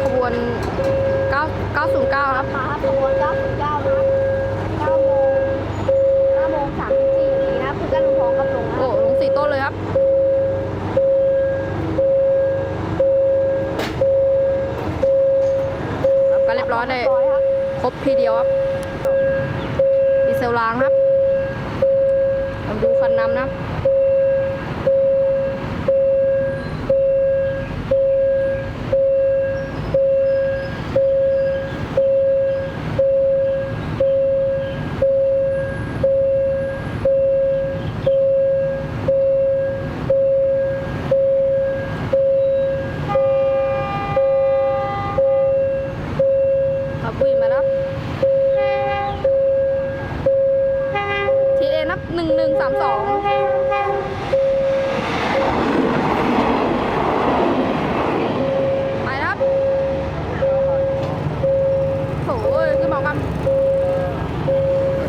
ครับขบวน 9 909 ครับ มาครับขบวน909นะครับ9โมง9โมง34นาทีนะครับคือการลงทองครับลงนะโอ้ลงสี่ต้นเลยครับ ครับก็เรียบร้อยเลยร้อยครับครบทีเดียวครับ ดีเซลล้างครับมาดูคันนำนะครับครับปุ้ยมาแล้วทีเอนับหนึ่งหนึ่ง สามสองไปครับโถ่ยขึ้นมากัน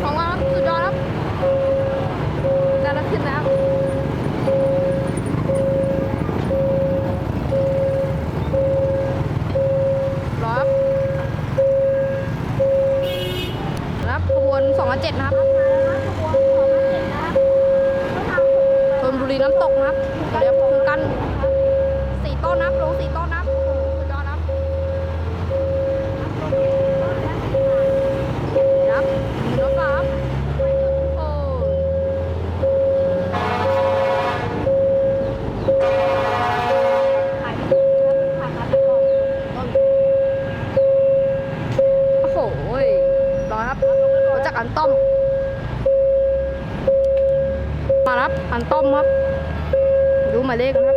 ของเราครับสุดยอดครับได้แล้วขึ้นแล้วรอครับครับขบวน2กับ7นะครับ น้ำตกนะครับ เดี๋ยวคือกันสี่ต้นนับลงสี่ต้นนับโอ้โหสุดยอดนับครับรถมาครับโอ้ยขายไม่ถูกนะครับขายมาแต่ก่อนต้นโอ้โหรอครับรถจากอันต้อมมาครับอันต้อมครับ ดูหมายเลขครับ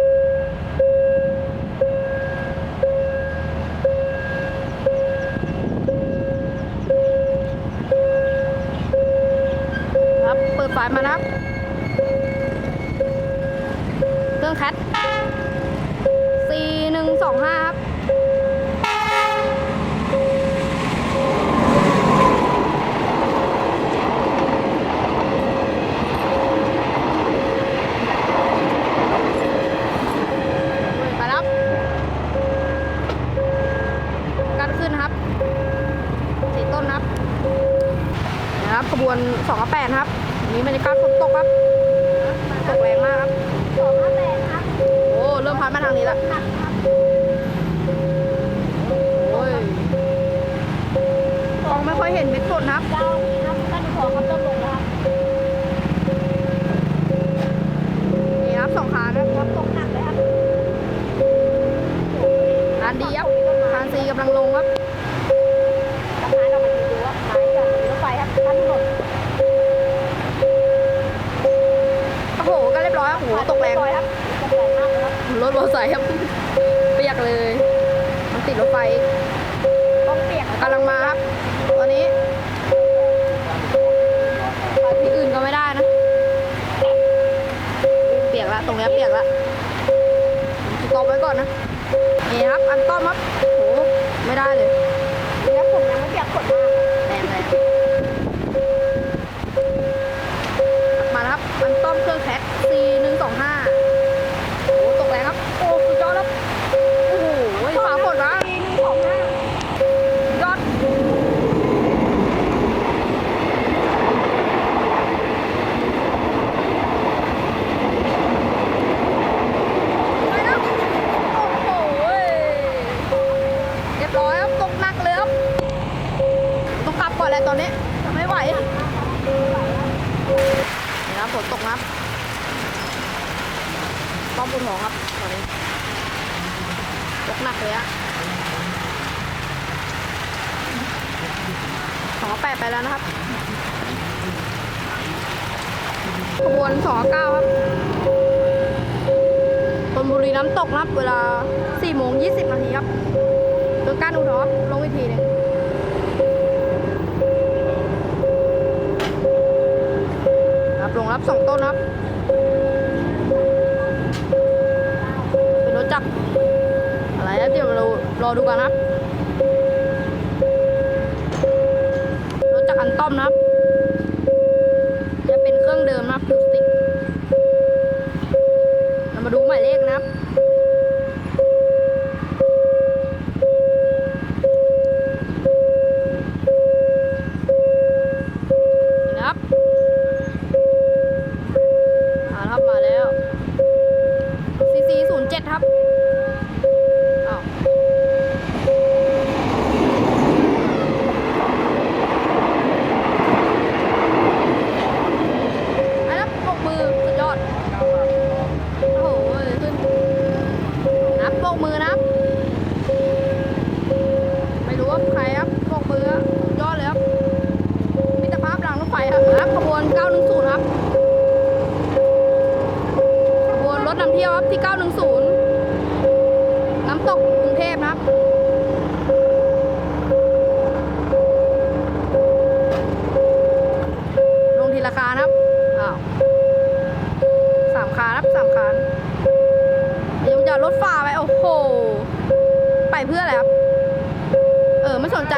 ครับ เปิดฝามานะครับ เครื่องคัด 4125 วน2องกับแปครับ นี้บรรยากาศฝนตกครับ รียบร้อยครับโอ้โหตกแรงร้อยครับตกแรงมากเลยครับรถมอเตอร์ไซค์ครับเปียกเลยมันติดรถไฟต้องเปียกกำลังมาครับตอนนี้ไปที่อื่นก็ไม่ได้นะ เปียกละตรงเนี้ยเปียกละสต็อปไว้ก่อนนะนี่ครับ อันต้อมครับโอ้โหไม่ได้เลย แล้วผมยังไม่เปียกฝนมาก แรงแรงมาแล้วครับ อันต้อมเครื่องแคท C หนึ่งสองห้าโอ้โหตกแรงครับ โอ้สุดยอดครับ โอ้โหฟ้าฝนนะ ปีหนึ่งสองห้าย อด ไปแล้ว โอ้โหเรีย บร้อยครับตกหนักเลยครับต้องกลับก่อนแหละตอนนี้ไม่ไหวนี่ครับฝนตกนะครับป้อมบนหัวครับตอนนี้ตกหนักเลยอะสองแปดไปแล้วนะครับขบวนสองเก้าครับธนบุรีน้ำตกนะครับ เวลา4โมง20นาทีครับ คือการอุทธรณ์ลงอีกทีหนึ่งครับลงรับสองต้นครับเป็นรถจักรอะไรนะเดี๋ยวเรารอดูกันนะครับ สนใจ